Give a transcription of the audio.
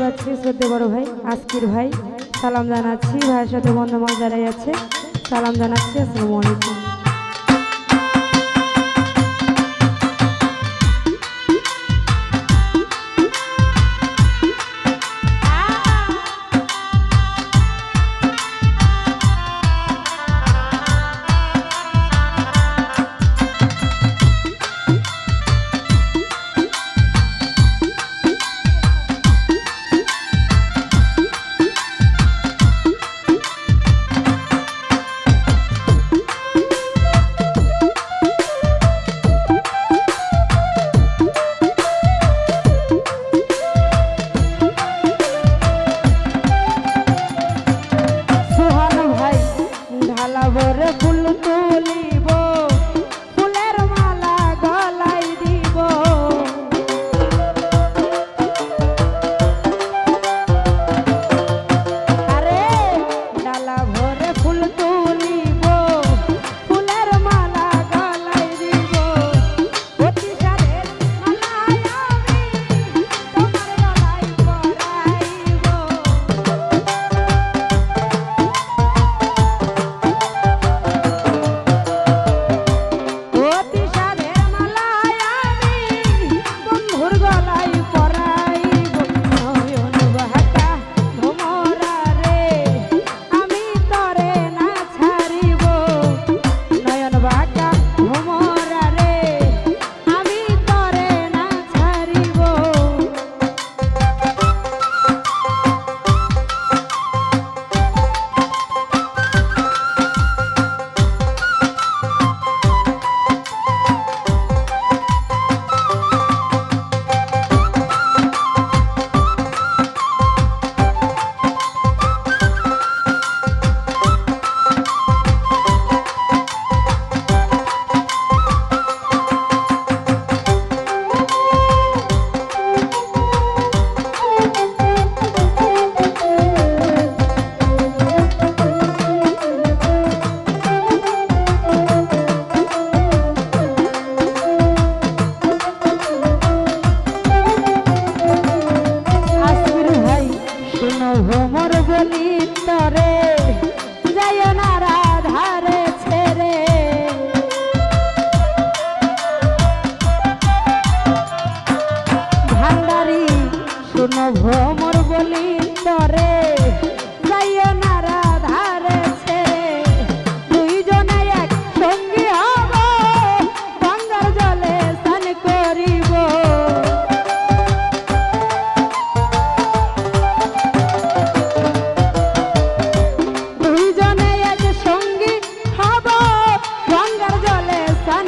পাচ্ছি শ্রদ্ধে বড় ভাই, আজকির ভাই। সালাম জানাচ্ছি, ভাইয়ের সাথে বন্ধু যারাই আছে। সালাম জানাচ্ছি, আসসালামু আলাইকুম। স্নান